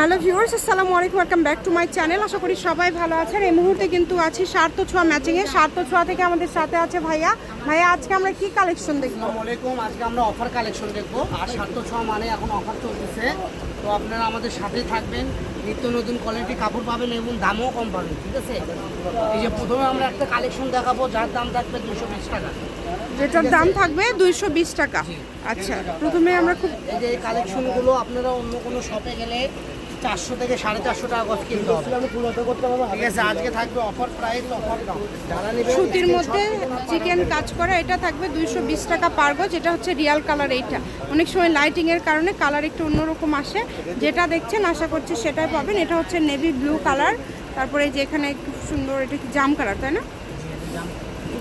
Hello viewers আসসালামু আলাইকুম welcome back to my channel. আশা করি সবাই ভালো আছেন। এই মুহূর্তে কিন্তু আছি সার্থ ছোঁয়া ম্যাচিংয়ে। সার্থ ছোঁয়া থেকে আমাদের সাথে আছে ভাইয়া। ভাইয়া আজকে আমরা কি কালেকশন দেখব? আলাইকুম আজকে আমরা অফার কালেকশন দেখব। আর সাত ছ মানে এখন অফার চলতেছে। তো আপনারা আমাদের সাথেই থাকবেন। নিত্য নতুন কোয়ালিটি কাপড় পাবেন এবং দামও কম পাবেন ঠিক আছে? এই যে প্রথমে আমরা একটা কালেকশন দেখাবো যার দাম থাকবে দুশো বিশ টাকা। যেটার দাম থাকবে দুইশো বিশ টাকা। আচ্ছা প্রথমে আমরা খুব এই যে কালেকশনগুলো আপনারা অন্য কোনো শপে গেলে চারশো থেকে সাড়ে চারশো টাকা গজ কিনতে হবে। ঠিক আছে আজকে থাকবে অফার প্রাইস অফার সুতির মধ্যে চিকেন কাজ করা এটা থাকবে দুইশো বিশ টাকা পার গজ এটা হচ্ছে রিয়াল কালার এইটা। অনেক সময় লাইটিং এর কারণে কালার একটু অন্যরকম আসে। যেটা দেখছেন আশা করছি সেটাই পাবেন। এটা হচ্ছে নেভি ব্লু কালার তারপরে এই যে এখানে খুব সুন্দর এটা কি জাম কালার তাই না?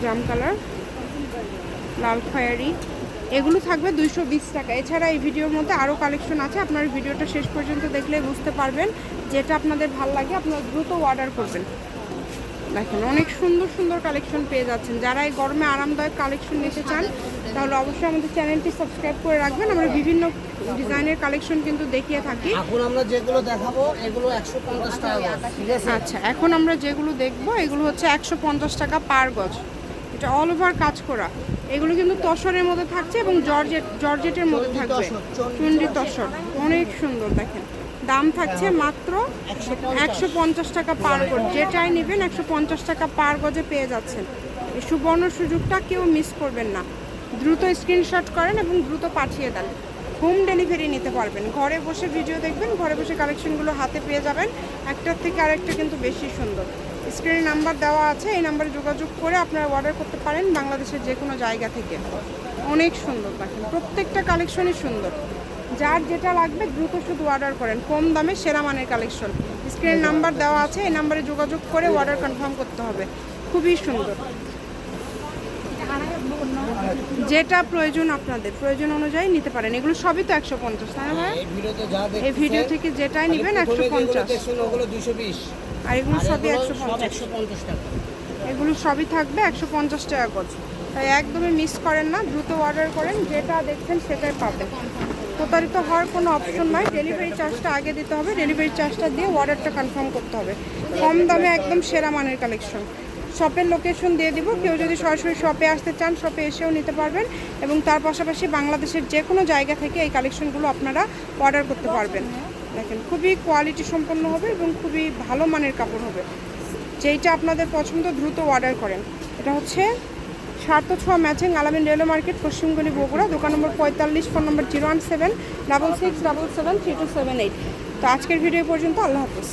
জাম কালার লাল খয়েরি। এগুলো থাকবে দুইশো বিশ টাকা। এছাড়া এই ভিডিওর মধ্যে আরও কালেকশন আছে। আপনার ভিডিওটা শেষ পর্যন্ত দেখলে বুঝতে পারবেন যেটা আপনাদের ভালো লাগে আপনারা দ্রুত অর্ডার করবেন। দেখেন অনেক সুন্দর সুন্দর কালেকশন পেয়ে যাচ্ছেন। যারা এই গরমে আরামদায়ক কালেকশন নিতে চান তাহলে অবশ্যই আমাদের চ্যানেলটি সাবস্ক্রাইব করে রাখবেন। আমরা বিভিন্ন ডিজাইনের কালেকশন কিন্তু দেখিয়ে থাকি। এখন আমরা যেগুলো দেখাবো এগুলো একশো পঞ্চাশ টাকা আচ্ছা এখন আমরা যেগুলো দেখব এগুলো হচ্ছে একশো পঞ্চাশ টাকা পার গজ। এটা অল ওভার কাজ করা। এগুলো কিন্তু তসরের মধ্যে থাকছে এবং জর্জেট জর্জেটের মধ্যে থাকছে চুন্ডি তসর অনেক সুন্দর দেখেন। দাম থাকছে মাত্র একশো পঞ্চাশ। টাকা পার গজ। যেটাই নেবেন একশো পঞ্চাশ টাকা পার গজে পেয়ে যাচ্ছেন। এই সুবর্ণ সুযোগটা কেউ মিস করবেন না। দ্রুত স্ক্রিনশট করেন এবং দ্রুত পাঠিয়ে দেন। হোম ডেলিভারি নিতে পারবেন। ঘরে বসে ভিডিও দেখবেন ঘরে বসে কালেকশনগুলো হাতে পেয়ে যাবেন। একটার থেকে আরেকটা কিন্তু বেশি সুন্দর। স্ক্রিনে নাম্বার দেওয়া আছে, এই নাম্বারে যোগাযোগ করে আপনারা অর্ডার করতে পারেন বাংলাদেশের যে কোনো জায়গা থেকে। অনেক সুন্দর দেখেন, প্রত্যেকটা কালেকশনই সুন্দর। যার যেটা লাগবে দ্রুত শুধু অর্ডার করেন, কম দামে সেরা মানের কালেকশন স্ক্রিনের নাম্বার দেওয়া আছে, এই নাম্বারে যোগাযোগ করে অর্ডার কনফার্ম করতে হবে। খুবই সুন্দর। যেটা প্রয়োজন আপনাদের প্রয়োজন অনুযায়ী নিতে পারেন। এগুলো সবই তো একশো পঞ্চাশ তাই না এই ভিডিও থেকে যেটাই নেবেন একশো পঞ্চাশ। দেখছেন ওগুলো 220 আর এগুলো সবই একশো পঞ্চাশ। টাকা। এগুলো সবই থাকবে একশো পঞ্চাশ টাকা গজ। তাই একদমই মিস করেন না দ্রুত অর্ডার করেন যেটা দেখছেন সেটাই পাবেন। প্রতারিত হওয়ার কোনো অপশন নয় ডেলিভারি চার্জটা আগে দিতে হবে ডেলিভারি চার্জটা দিয়ে অর্ডারটা কনফার্ম করতে হবে। কম দামে একদম সেরা মানের কালেকশন শপের লোকেশন দিয়ে দিব। কেউ যদি সরাসরি শপে আসতে চান শপে এসেও নিতে পারবেন এবং তার পাশাপাশি বাংলাদেশের যে কোনো জায়গা থেকে এই কালেকশনগুলো আপনারা অর্ডার করতে পারবেন। দেখেন, খুবই কোয়ালিটি সম্পন্ন হবে এবং খুবই ভালো মানের কাপড় হবে। যেইটা আপনাদের পছন্দ, দ্রুত অর্ডার করেন। এটা হচ্ছে সার্থ ছোঁয়া ম্যাচিং আলামিন রেলওয়ে মার্কেট পশ্চিমগলি বগুড়া, দোকান নম্বর পঁয়তাল্লিশ, phone number zero one seven, double six, double seven, three two seven eight. তো আজকের ভিডিও পর্যন্ত, আল্লাহ হাফিজ।